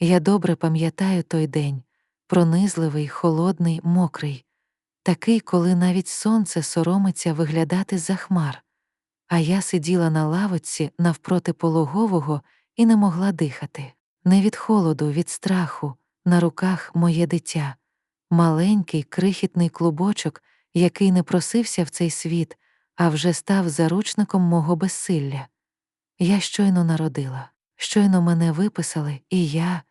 Я добре пам'ятаю той день пронизливий, холодний, мокрий, такий, коли навіть сонце соромиться виглядати з-за хмар. А я сиділа на лавочці навпроти пологового і не могла дихати. Не від холоду, від страху, на руках моє дитя, маленький крихітний клубочок, який не просився в цей світ, а вже став заручником мого безсилля. Я щойно народила, щойно мене виписали, і я,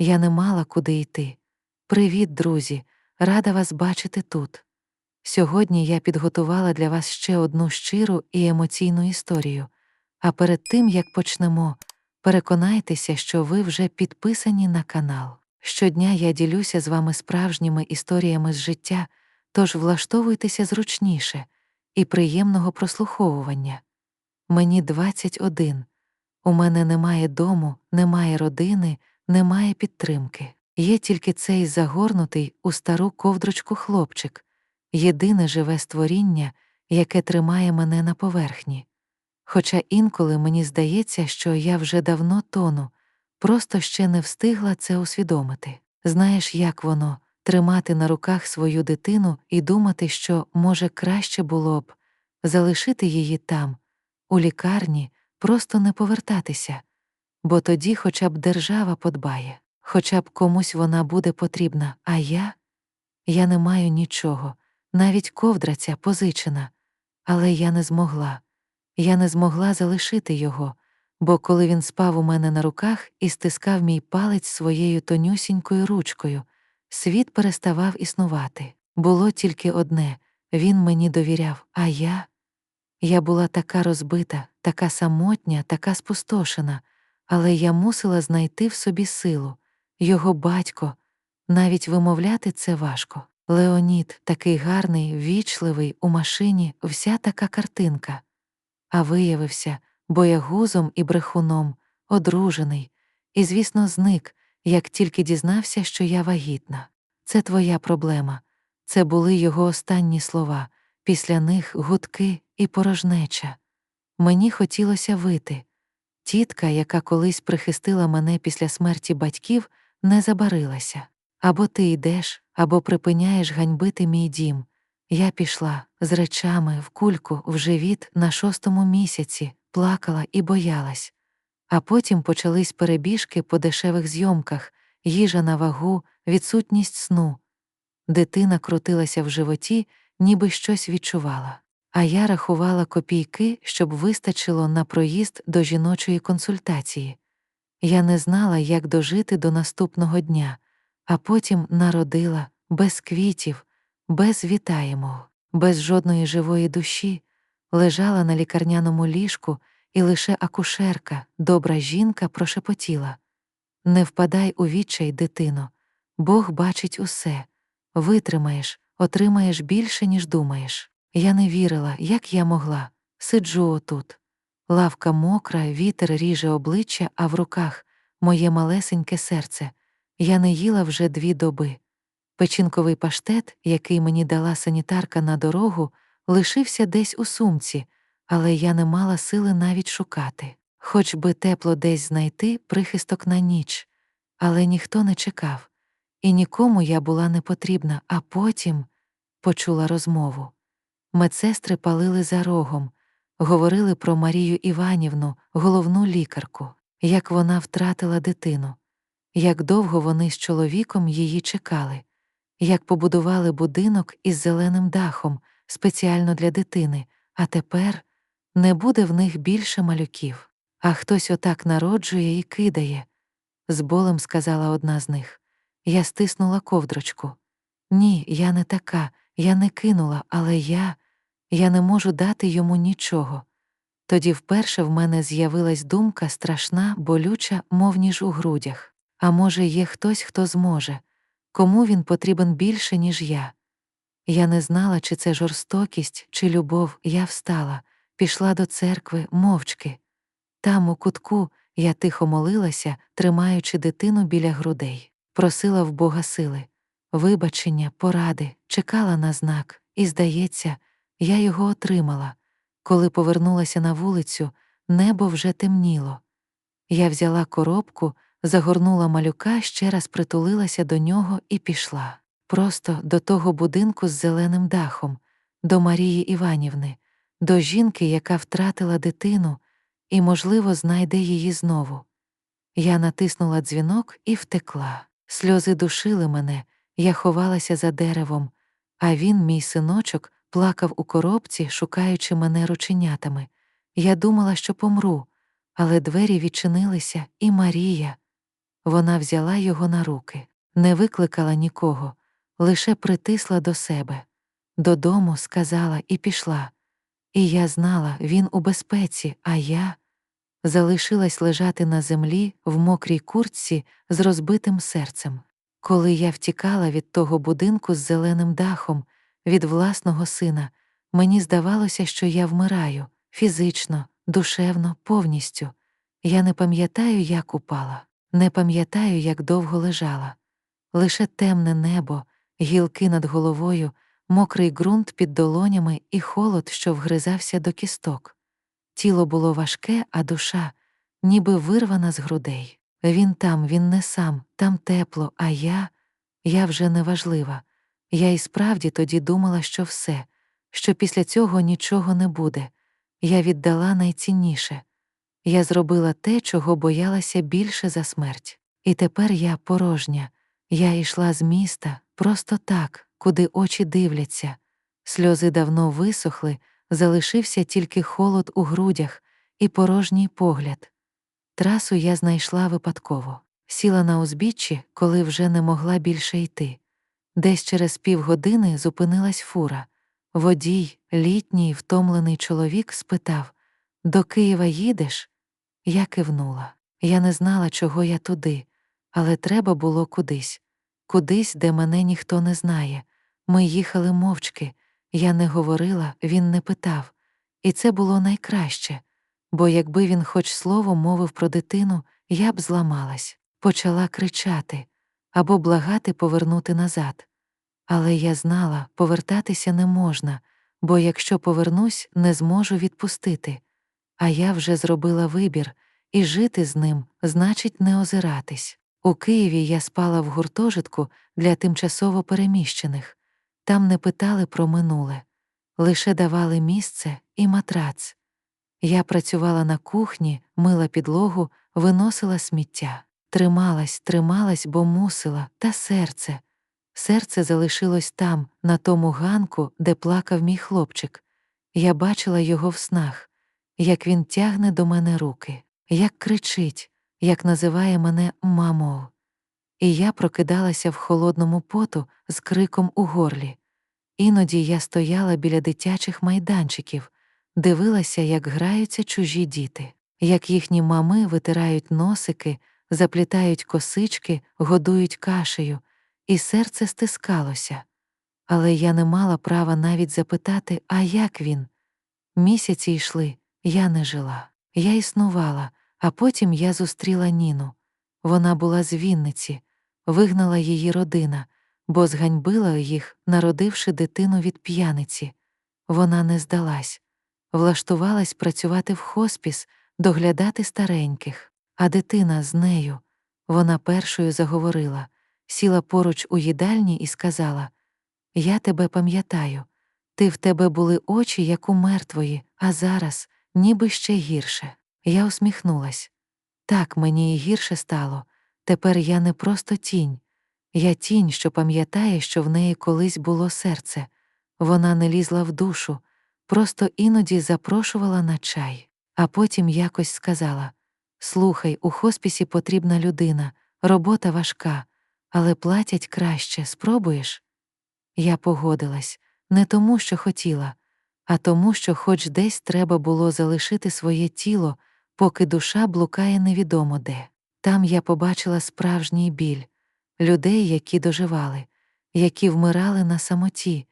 я не мала куди йти. Привіт, друзі, рада вас бачити тут. Сьогодні я підготувала для вас ще одну щиру і емоційну історію. А перед тим, як почнемо, переконайтеся, що ви вже підписані на канал. Щодня я ділюся з вами справжніми історіями з життя, тож влаштовуйтеся зручніше і приємного прослуховування. Мені 21. У мене немає дому, немає родини, немає підтримки. Є тільки цей загорнутий у стару ковдрочку хлопчик, єдине живе створіння, яке тримає мене на поверхні. Хоча інколи мені здається, що я вже давно тону, просто ще не встигла це усвідомити. Знаєш, як воно тримати на руках свою дитину і думати, що, може, краще було б залишити її там, у лікарні, просто не повертатися, бо тоді хоча б держава подбає, хоча б комусь вона буде потрібна, а я? Я не маю нічого, навіть ковдра ця позичена, але я не змогла. Я не змогла залишити його, бо коли він спав у мене на руках і стискав мій палець своєю тонюсінькою ручкою, світ переставав існувати. Було тільки одне він мені довіряв, а я. Я була така розбита, така самотня, така спустошена, але я мусила знайти в собі силу. Його батько, навіть вимовляти це важко. Леонід, такий гарний, вічливий, у машині, вся така картинка. А виявився боягузом і брехуном, одружений, і, звісно, зник, як тільки дізнався, що я вагітна. Це твоя проблема. Це були його останні слова, після них гудки і порожнеча. Мені хотілося вити. Тітка, яка колись прихистила мене після смерті батьків, не забарилася. Або ти йдеш, або припиняєш ганьбити мій дім. Я пішла з речами в кульку в живіт на шостому місяці, плакала і боялась. А потім почались перебіжки по дешевих зйомках, їжа на вагу, відсутність сну. Дитина крутилася в животі, ніби щось відчувала. А я рахувала копійки, щоб вистачило на проїзд до жіночої консультації. Я не знала, як дожити до наступного дня, а потім народила без квітів, без вітаємого, без жодної живої душі, лежала на лікарняному ліжку, і лише акушерка, добра жінка, прошепотіла Не впадай у відчай, дитино, Бог бачить усе, витримаєш, отримаєш більше, ніж думаєш. Я не вірила, як я могла. Сиджу отут. Лавка мокра, вітер ріже обличчя, а в руках моє малесеньке серце. Я не їла вже дві доби. Печінковий паштет, який мені дала санітарка на дорогу, лишився десь у сумці, але я не мала сили навіть шукати. Хоч би тепло десь знайти прихисток на ніч, але ніхто не чекав, і нікому я була не потрібна, а потім почула розмову. Медсестри палили за рогом, говорили про Марію Іванівну, головну лікарку, як вона втратила дитину, як довго вони з чоловіком її чекали, як побудували будинок із зеленим дахом спеціально для дитини, а тепер не буде в них більше малюків, а хтось отак народжує і кидає. З болем сказала одна з них. Я стиснула ковдрочку. Ні, я не така, я не кинула, але я я не можу дати йому нічого. Тоді вперше в мене з'явилась думка страшна, болюча, мов ніж у грудях. А може, є хтось, хто зможе, кому він потрібен більше, ніж я. Я не знала, чи це жорстокість, чи любов, я встала, пішла до церкви мовчки. Там, у кутку, я тихо молилася, тримаючи дитину біля грудей, просила в Бога сили, вибачення, поради, чекала на знак, і, здається, я його отримала. Коли повернулася на вулицю, небо вже темніло. Я взяла коробку, загорнула малюка, ще раз притулилася до нього і пішла. Просто до того будинку з зеленим дахом, до Марії Іванівни, до жінки, яка втратила дитину і, можливо, знайде її знову. Я натиснула дзвінок і втекла. Сльози душили мене, я ховалася за деревом, а він, мій синочок, плакав у коробці, шукаючи мене рученятами. Я думала, що помру, але двері відчинилися, і Марія. Вона взяла його на руки, не викликала нікого, лише притисла до себе. Додому сказала і пішла. І я знала, він у безпеці, а я залишилась лежати на землі в мокрій куртці з розбитим серцем. Коли я втікала від того будинку з зеленим дахом, від власного сина, мені здавалося, що я вмираю фізично, душевно, повністю. Я не пам'ятаю, як упала, не пам'ятаю, як довго лежала. Лише темне небо, гілки над головою, мокрий ґрунт під долонями і холод, що вгризався до кісток. Тіло було важке, а душа, ніби вирвана з грудей. Він там, він не сам, там тепло, а я, я вже неважлива. Я і справді тоді думала, що все, що після цього нічого не буде. Я віддала найцінніше. Я зробила те, чого боялася більше за смерть. І тепер я порожня. Я йшла з міста просто так, куди очі дивляться. Сльози давно висохли, залишився тільки холод у грудях і порожній погляд. Трасу я знайшла випадково, сіла на узбіччі, коли вже не могла більше йти. Десь через півгодини зупинилась фура. Водій, літній, втомлений чоловік, спитав До Києва їдеш? Я кивнула. Я не знала, чого я туди, але треба було кудись, кудись, де мене ніхто не знає. Ми їхали мовчки, я не говорила, він не питав. І це було найкраще, бо якби він хоч слово мовив про дитину, я б зламалась, почала кричати або благати повернути назад. Але я знала, повертатися не можна, бо якщо повернусь, не зможу відпустити. А я вже зробила вибір, і жити з ним значить не озиратись. У Києві я спала в гуртожитку для тимчасово переміщених. Там не питали про минуле, лише давали місце і матрац. Я працювала на кухні, мила підлогу, виносила сміття, трималась, трималась, бо мусила, та серце. Серце залишилось там, на тому ганку, де плакав мій хлопчик. Я бачила його в снах, як він тягне до мене руки, як кричить, як називає мене мамо. І я прокидалася в холодному поту з криком у горлі. Іноді я стояла біля дитячих майданчиків, дивилася, як граються чужі діти, як їхні мами витирають носики, заплітають косички, годують кашею і серце стискалося, але я не мала права навіть запитати, а як він? Місяці йшли, я не жила. Я існувала, а потім я зустріла Ніну. Вона була з Вінниці, вигнала її родина, бо зганьбила їх, народивши дитину від п'яниці. Вона не здалась, влаштувалась працювати в хоспіс, доглядати стареньких, а дитина з нею. Вона першою заговорила сіла поруч у їдальні і сказала Я тебе пам'ятаю, ти в тебе були очі, як у мертвої, а зараз ніби ще гірше. Я усміхнулась. Так мені і гірше стало. Тепер я не просто тінь. Я тінь, що пам'ятає, що в неї колись було серце. Вона не лізла в душу, просто іноді запрошувала на чай, а потім якось сказала Слухай, у хоспісі потрібна людина, робота важка, але платять краще, спробуєш? Я погодилась не тому, що хотіла, а тому, що хоч десь треба було залишити своє тіло, поки душа блукає невідомо де. Там я побачила справжній біль, людей, які доживали, які вмирали на самоті,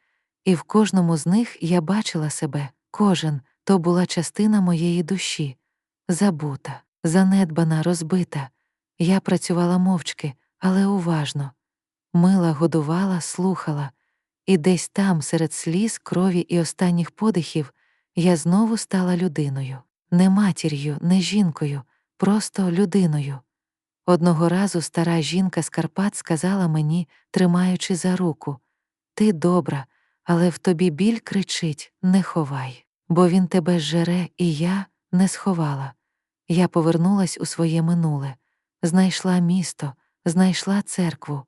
і в кожному з них я бачила себе, кожен то була частина моєї душі, забута, занедбана, розбита. Я працювала мовчки, але уважно. Мила годувала, слухала, і десь там, серед сліз, крові і останніх подихів, я знову стала людиною, не матір'ю, не жінкою, просто людиною. Одного разу стара жінка з Карпат сказала мені, тримаючи за руку Ти добра, але в тобі біль кричить не ховай, бо він тебе зжере, і я не сховала. Я повернулась у своє минуле, знайшла місто, знайшла церкву,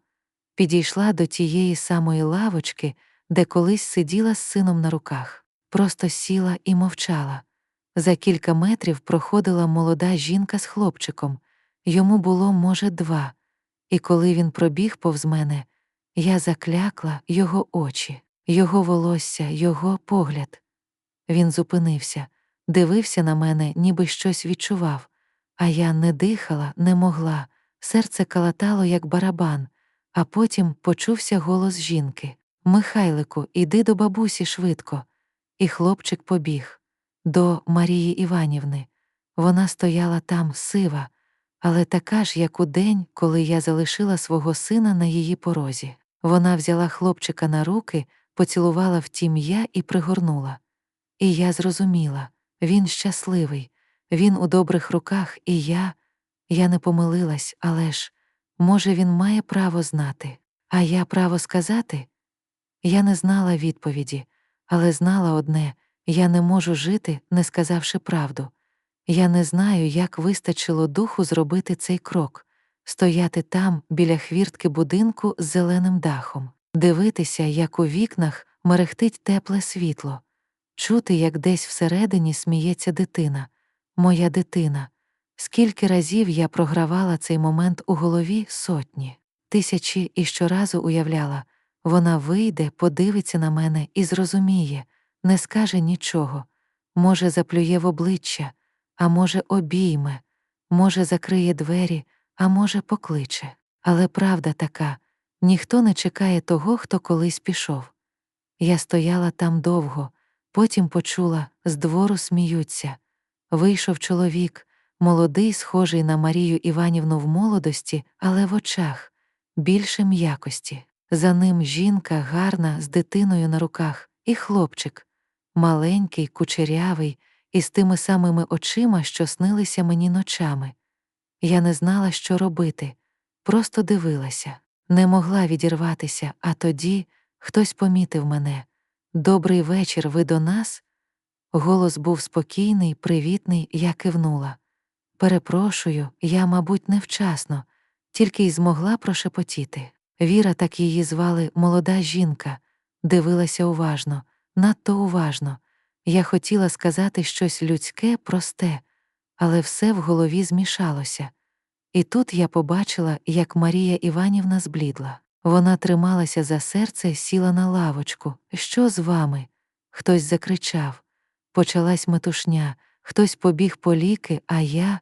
підійшла до тієї самої лавочки, де колись сиділа з сином на руках, просто сіла і мовчала. За кілька метрів проходила молода жінка з хлопчиком. Йому було, може, два, і коли він пробіг повз мене, я заклякла його очі, його волосся, його погляд. Він зупинився, дивився на мене, ніби щось відчував, а я не дихала, не могла, серце калатало, як барабан, а потім почувся голос жінки Михайлику, іди до бабусі швидко. І хлопчик побіг до Марії Іванівни. Вона стояла там сива але така ж, як у день, коли я залишила свого сина на її порозі. Вона взяла хлопчика на руки, поцілувала в тім'я і пригорнула. І я зрозуміла він щасливий, він у добрих руках, і я. Я не помилилась, але ж, може, він має право знати, а я право сказати? Я не знала відповіді, але знала одне я не можу жити, не сказавши правду. Я не знаю, як вистачило духу зробити цей крок, стояти там, біля хвіртки будинку з зеленим дахом, дивитися, як у вікнах мерехтить тепле світло, чути, як десь всередині сміється дитина, моя дитина. Скільки разів я програвала цей момент у голові сотні, тисячі і щоразу уявляла вона вийде, подивиться на мене і зрозуміє, не скаже нічого, може, заплює в обличчя а може, обійме, може, закриє двері, а може, покличе. Але правда така ніхто не чекає того, хто колись пішов. Я стояла там довго, потім почула з двору сміються. Вийшов чоловік, молодий, схожий на Марію Іванівну в молодості, але в очах більше м'якості. За ним жінка гарна з дитиною на руках, і хлопчик, маленький, кучерявий, із тими самими очима, що снилися мені ночами. Я не знала, що робити, просто дивилася, не могла відірватися, а тоді хтось помітив мене. Добрий вечір, ви до нас? Голос був спокійний, привітний, я кивнула. Перепрошую, я, мабуть, невчасно, тільки й змогла прошепотіти. Віра, так її звали молода жінка, дивилася уважно, надто уважно. Я хотіла сказати щось людське, просте, але все в голові змішалося. І тут я побачила, як Марія Іванівна зблідла. Вона трималася за серце, сіла на лавочку. Що з вами? Хтось закричав. Почалась метушня, хтось побіг по ліки, а я.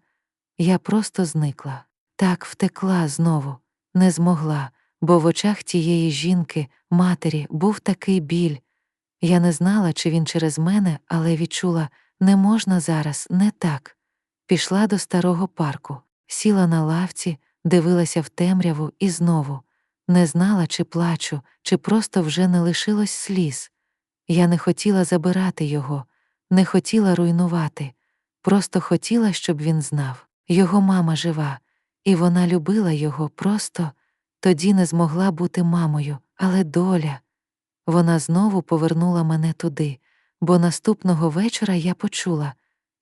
Я просто зникла. Так втекла знову, не змогла, бо в очах тієї жінки, матері, був такий біль, я не знала, чи він через мене, але відчула не можна зараз, не так. Пішла до старого парку, сіла на лавці, дивилася в темряву і знову не знала, чи плачу, чи просто вже не лишилось сліз. Я не хотіла забирати його, не хотіла руйнувати, просто хотіла, щоб він знав. Його мама жива, і вона любила його просто тоді не змогла бути мамою, але доля. Вона знову повернула мене туди, бо наступного вечора я почула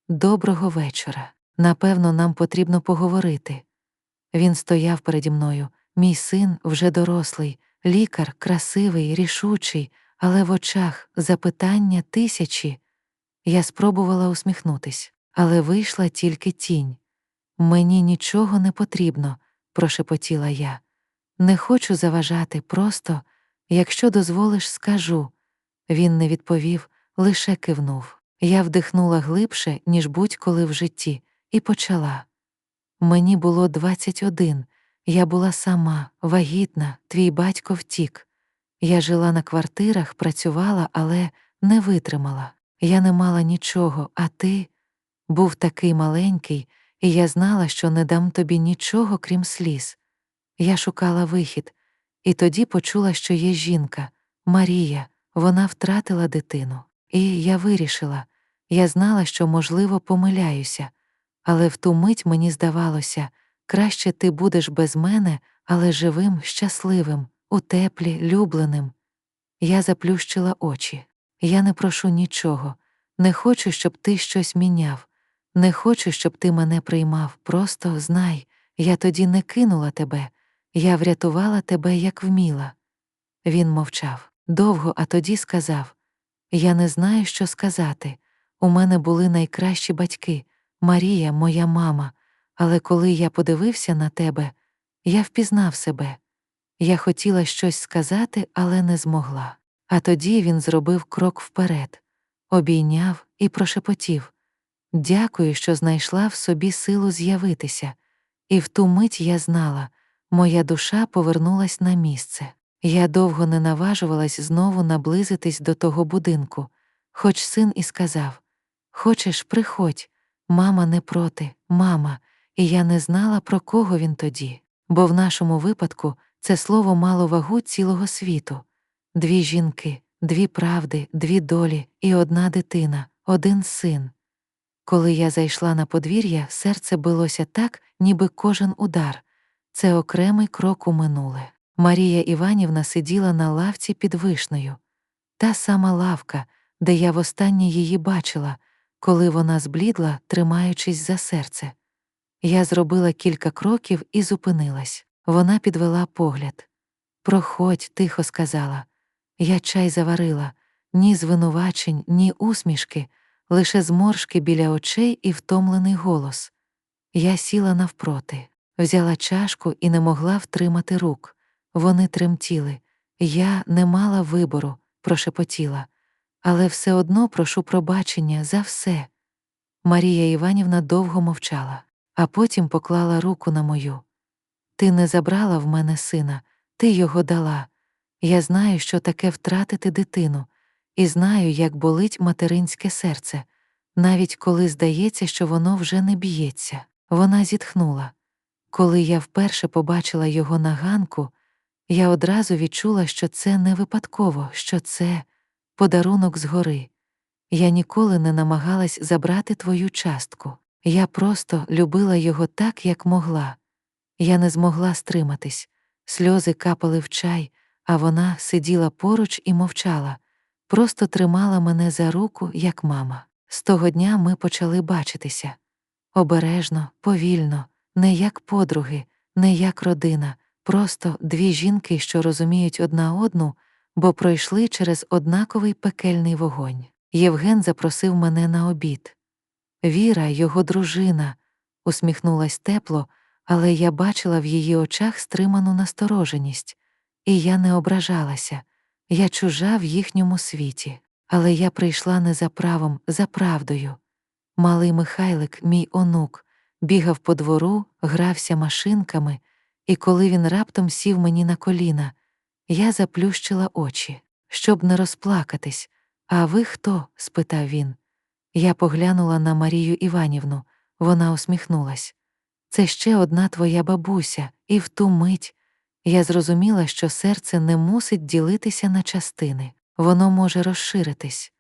доброго вечора. Напевно, нам потрібно поговорити. Він стояв переді мною, мій син вже дорослий, лікар, красивий, рішучий, але в очах запитання тисячі. Я спробувала усміхнутись, але вийшла тільки тінь. Мені нічого не потрібно, прошепотіла я. Не хочу заважати, просто. Якщо дозволиш, скажу. Він не відповів, лише кивнув. Я вдихнула глибше, ніж будь-коли в житті, і почала. Мені було двадцять один. Я була сама, вагітна, твій батько втік. Я жила на квартирах, працювала, але не витримала. Я не мала нічого, а ти був такий маленький, і я знала, що не дам тобі нічого, крім сліз. Я шукала вихід, і тоді почула, що є жінка, Марія, вона втратила дитину. І я вирішила, я знала, що, можливо, помиляюся, але в ту мить мені здавалося, Краще ти будеш без мене, але живим, щасливим, у теплі, любленим. Я заплющила очі. Я не прошу нічого, не хочу, щоб ти щось міняв, не хочу, щоб ти мене приймав. Просто знай, я тоді не кинула тебе, я врятувала тебе, як вміла. Він мовчав довго, а тоді сказав Я не знаю, що сказати. У мене були найкращі батьки, Марія, моя мама, але коли я подивився на тебе, я впізнав себе. Я хотіла щось сказати, але не змогла. А тоді він зробив крок вперед, обійняв і прошепотів Дякую, що знайшла в собі силу з'явитися, і в ту мить я знала, моя душа повернулась на місце. Я довго не наважувалась знову наблизитись до того будинку, хоч син і сказав Хочеш, приходь, мама не проти, мама, і я не знала, про кого він тоді, бо в нашому випадку це слово мало вагу цілого світу дві жінки, дві правди, дві долі і одна дитина, один син. Коли я зайшла на подвір'я, серце билося так, ніби кожен удар. Це окремий крок у минуле. Марія Іванівна сиділа на лавці під вишнею. Та сама лавка, де я востаннє її бачила, коли вона зблідла, тримаючись за серце. Я зробила кілька кроків і зупинилась. Вона підвела погляд. Проходь, тихо сказала. Я чай заварила, ні звинувачень, ні усмішки, лише зморшки біля очей і втомлений голос. Я сіла навпроти, взяла чашку і не могла втримати рук. Вони тремтіли. Я не мала вибору, прошепотіла, але все одно прошу пробачення за все. Марія Іванівна довго мовчала, а потім поклала руку на мою. Ти не забрала в мене сина, ти його дала. Я знаю, що таке втратити дитину, і знаю, як болить материнське серце, навіть коли здається, що воно вже не б'ється. Вона зітхнула. Коли я вперше побачила його на ганку, я одразу відчула, що це не випадково, що це подарунок згори. Я ніколи не намагалась забрати твою частку. Я просто любила його так, як могла. Я не змогла стриматись, сльози капали в чай, а вона сиділа поруч і мовчала, просто тримала мене за руку, як мама. З того дня ми почали бачитися обережно, повільно, не як подруги, не як родина, просто дві жінки, що розуміють одна одну, бо пройшли через однаковий пекельний вогонь. Євген запросив мене на обід. Віра, його дружина, усміхнулась тепло, але я бачила в її очах стриману настороженість, і я не ображалася. Я чужа в їхньому світі, але я прийшла не за правом, за правдою. Малий Михайлик, мій онук, бігав по двору, грався машинками, і коли він раптом сів мені на коліна, я заплющила очі, щоб не розплакатись. А ви хто? спитав він. Я поглянула на Марію Іванівну, вона усміхнулась. Це ще одна твоя бабуся, і в ту мить я зрозуміла, що серце не мусить ділитися на частини, воно може розширитись.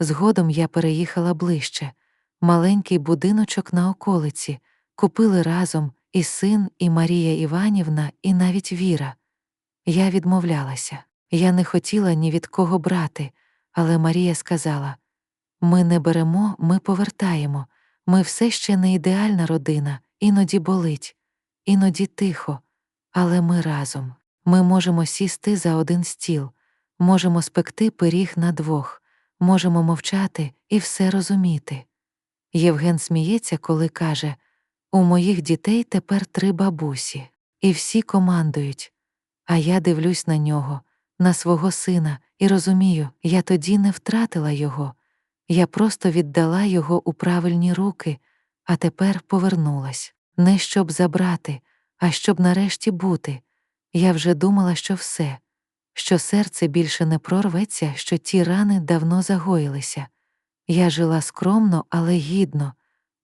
Згодом я переїхала ближче, маленький будиночок на околиці, купили разом і син, і Марія Іванівна, і навіть Віра. Я відмовлялася, я не хотіла ні від кого брати, але Марія сказала ми не беремо, ми повертаємо, ми все ще не ідеальна родина, іноді болить, іноді тихо, але ми разом. Ми можемо сісти за один стіл, можемо спекти пиріг на двох, можемо мовчати і все розуміти. Євген сміється, коли каже У моїх дітей тепер три бабусі, і всі командують. А я дивлюсь на нього, на свого сина, і розумію, я тоді не втратила його, я просто віддала його у правильні руки, а тепер повернулась не щоб забрати, а щоб нарешті бути. Я вже думала, що все, що серце більше не прорветься, що ті рани давно загоїлися. Я жила скромно, але гідно,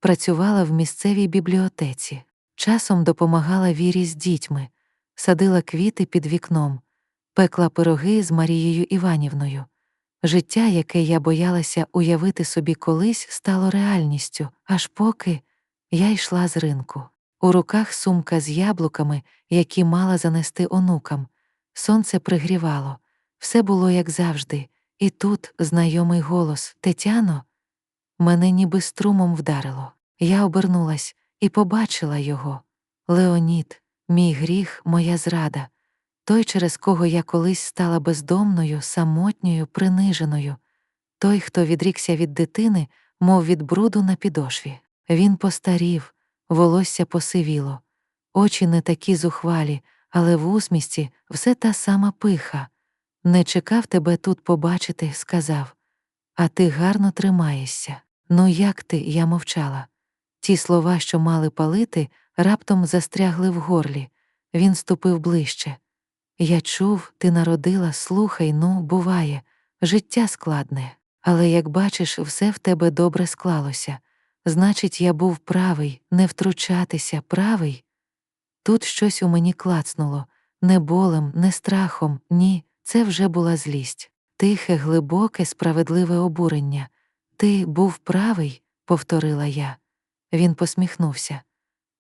працювала в місцевій бібліотеці, часом допомагала вірі з дітьми, садила квіти під вікном, пекла пироги з Марією Іванівною. Життя, яке я боялася уявити собі колись, стало реальністю, аж поки я йшла з ринку. У руках сумка з яблуками, які мала занести онукам. Сонце пригрівало. Все було як завжди, і тут знайомий голос Тетяно. Мене ніби струмом вдарило. Я обернулась і побачила його. Леонід, мій гріх, моя зрада, той, через кого я колись стала бездомною, самотньою, приниженою, той, хто відрікся від дитини, мов від бруду на підошві. Він постарів, волосся посивіло, очі не такі зухвалі, але в усмісті все та сама пиха. Не чекав тебе тут побачити, сказав. А ти гарно тримаєшся. Ну, як ти, я мовчала. Ті слова, що мали палити, раптом застрягли в горлі. Він ступив ближче. Я чув, ти народила, слухай, ну, буває, життя складне, але як бачиш, все в тебе добре склалося. Значить, я був правий, не втручатися, правий. Тут щось у мені клацнуло не болем, не страхом, ні, це вже була злість. Тихе, глибоке, справедливе обурення. Ти був правий, повторила я. Він посміхнувся.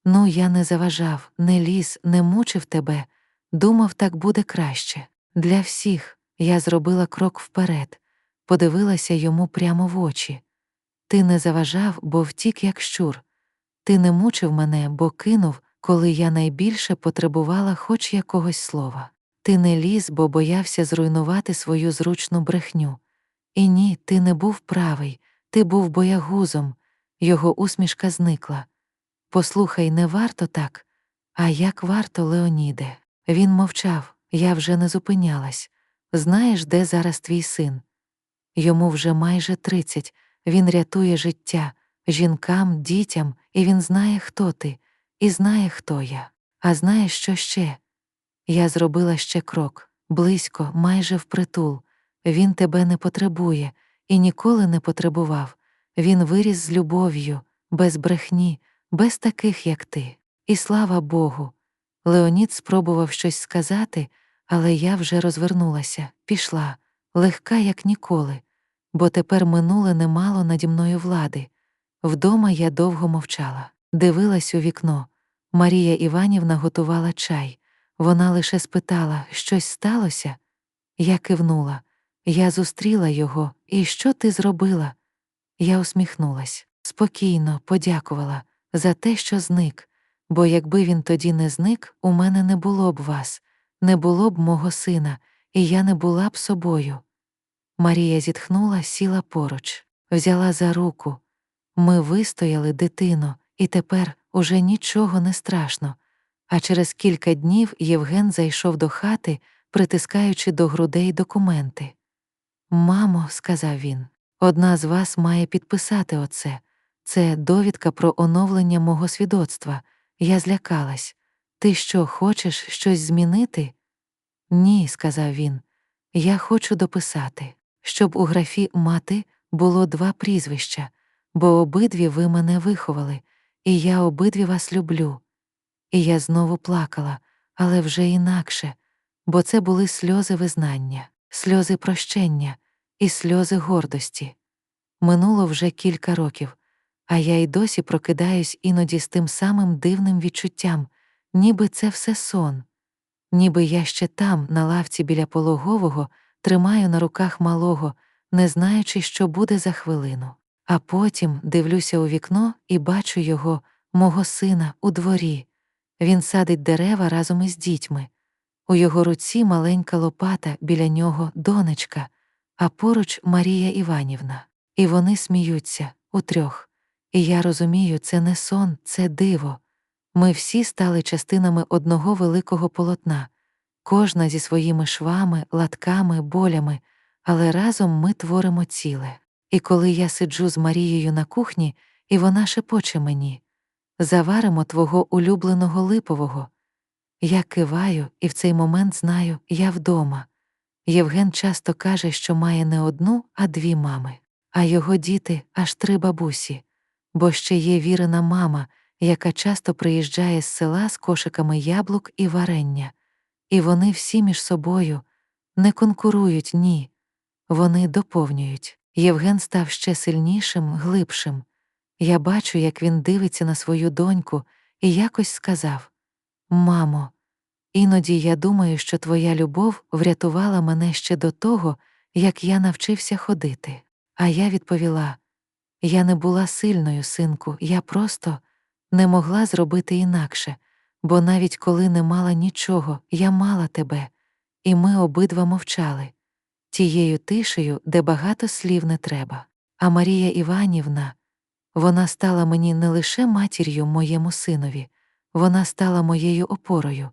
Ну, я не заважав, не ліз, не мучив тебе. Думав, так буде краще. Для всіх я зробила крок вперед, подивилася йому прямо в очі. Ти не заважав, бо втік, як щур. Ти не мучив мене, бо кинув, коли я найбільше потребувала хоч якогось слова. Ти не ліз, бо боявся зруйнувати свою зручну брехню. І ні, ти не був правий, ти був боягузом, його усмішка зникла. Послухай, не варто так, а як варто, Леоніде. Він мовчав, я вже не зупинялась. Знаєш, де зараз твій син? Йому вже майже тридцять, він рятує життя жінкам, дітям, і він знає, хто ти, і знає, хто я. А знаєш, що ще? Я зробила ще крок, близько, майже впритул. Він тебе не потребує і ніколи не потребував. Він виріс з любов'ю, без брехні, без таких, як ти. І слава Богу. Леонід спробував щось сказати, але я вже розвернулася, пішла, легка, як ніколи, бо тепер минуле не мало наді мною влади. Вдома я довго мовчала, дивилась у вікно. Марія Іванівна готувала чай. Вона лише спитала, щось сталося? Я кивнула. Я зустріла його, і що ти зробила? Я усміхнулась, спокійно подякувала за те, що зник, бо якби він тоді не зник, у мене не було б вас, не було б мого сина, і я не була б собою. Марія зітхнула, сіла поруч, взяла за руку. Ми вистояли дитино, і тепер уже нічого не страшно. А через кілька днів Євген зайшов до хати, притискаючи до грудей документи. Мамо, сказав він, одна з вас має підписати оце. Це довідка про оновлення мого свідоцтва. Я злякалась. Ти що, хочеш щось змінити? Ні, сказав він. Я хочу дописати, щоб у графі мати було два прізвища, бо обидві ви мене виховали, і я обидві вас люблю. І я знову плакала, але вже інакше, бо це були сльози визнання, сльози прощення і сльози гордості. Минуло вже кілька років, а я й досі прокидаюсь іноді з тим самим дивним відчуттям, ніби це все сон, ніби я ще там, на лавці біля пологового, тримаю на руках малого, не знаючи, що буде за хвилину. А потім дивлюся у вікно і бачу його, мого сина, у дворі. Він садить дерева разом із дітьми. У його руці маленька лопата, біля нього донечка, а поруч Марія Іванівна. І вони сміються утрьох. І я розумію, це не сон, це диво. Ми всі стали частинами одного великого полотна, кожна зі своїми швами, латками, болями, але разом ми творимо ціле. І коли я сиджу з Марією на кухні, і вона шепоче мені заваримо твого улюбленого липового. Я киваю і в цей момент знаю, я вдома. Євген часто каже, що має не одну, а дві мами, а його діти аж три бабусі, бо ще є вірена мама, яка часто приїжджає з села з кошиками яблук і варення, і вони всі між собою не конкурують, ні. Вони доповнюють. Євген став ще сильнішим, глибшим. Я бачу, як він дивиться на свою доньку, і якось сказав: Мамо, іноді я думаю, що твоя любов врятувала мене ще до того, як я навчився ходити. А я відповіла: Я не була сильною, синку, я просто не могла зробити інакше, бо навіть коли не мала нічого, я мала тебе, і ми обидва мовчали тією тишею, де багато слів не треба. А Марія Іванівна, вона стала мені не лише матір'ю моєму синові, вона стала моєю опорою.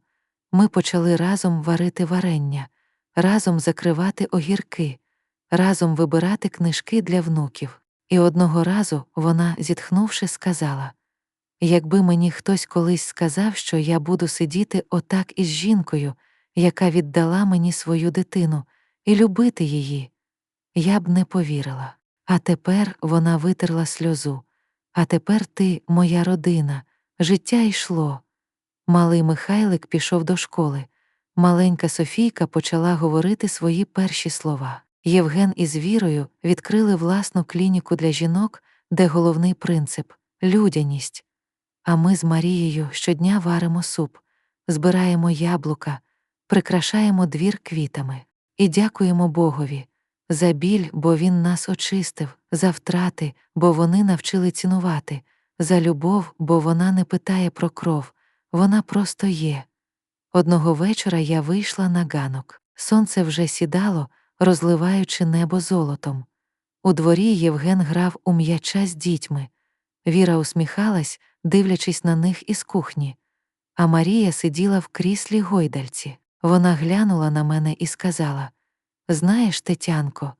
Ми почали разом варити варення, разом закривати огірки, разом вибирати книжки для внуків. І одного разу вона, зітхнувши, сказала: Якби мені хтось колись сказав, що я буду сидіти отак із жінкою, яка віддала мені свою дитину, і любити її, я б не повірила. А тепер вона витерла сльозу. А тепер ти, моя родина, життя йшло. Малий Михайлик пішов до школи. Маленька Софійка почала говорити свої перші слова. Євген із Вірою відкрили власну клініку для жінок, де головний принцип людяність. А ми з Марією щодня варимо суп, збираємо яблука, прикрашаємо двір квітами і дякуємо Богові за біль, бо Він нас очистив, за втрати, бо вони навчили цінувати, за любов, бо вона не питає про кров, вона просто є. Одного вечора я вийшла на ганок. Сонце вже сідало, розливаючи небо золотом. У дворі Євген грав у м'яча з дітьми. Віра усміхалась, дивлячись на них із кухні. А Марія сиділа в кріслі гойдальці. Вона глянула на мене і сказала: Знаєш, Тетянко,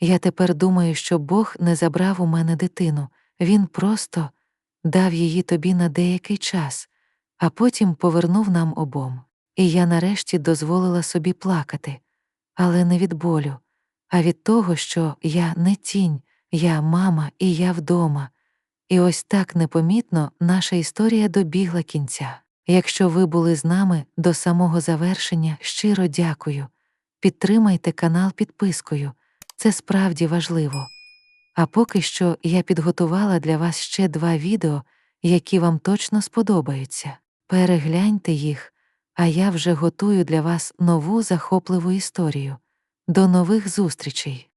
я тепер думаю, що Бог не забрав у мене дитину, Він просто дав її тобі на деякий час, а потім повернув нам обом. І я нарешті дозволила собі плакати, але не від болю, а від того, що я не тінь, я мама і я вдома. І ось так непомітно наша історія добігла кінця. Якщо ви були з нами до самого завершення, щиро дякую. Підтримайте канал підпискою, це справді важливо. А поки що я підготувала для вас ще два відео, які вам точно сподобаються. Перегляньте їх, а я вже готую для вас нову захопливу історію. До нових зустрічей!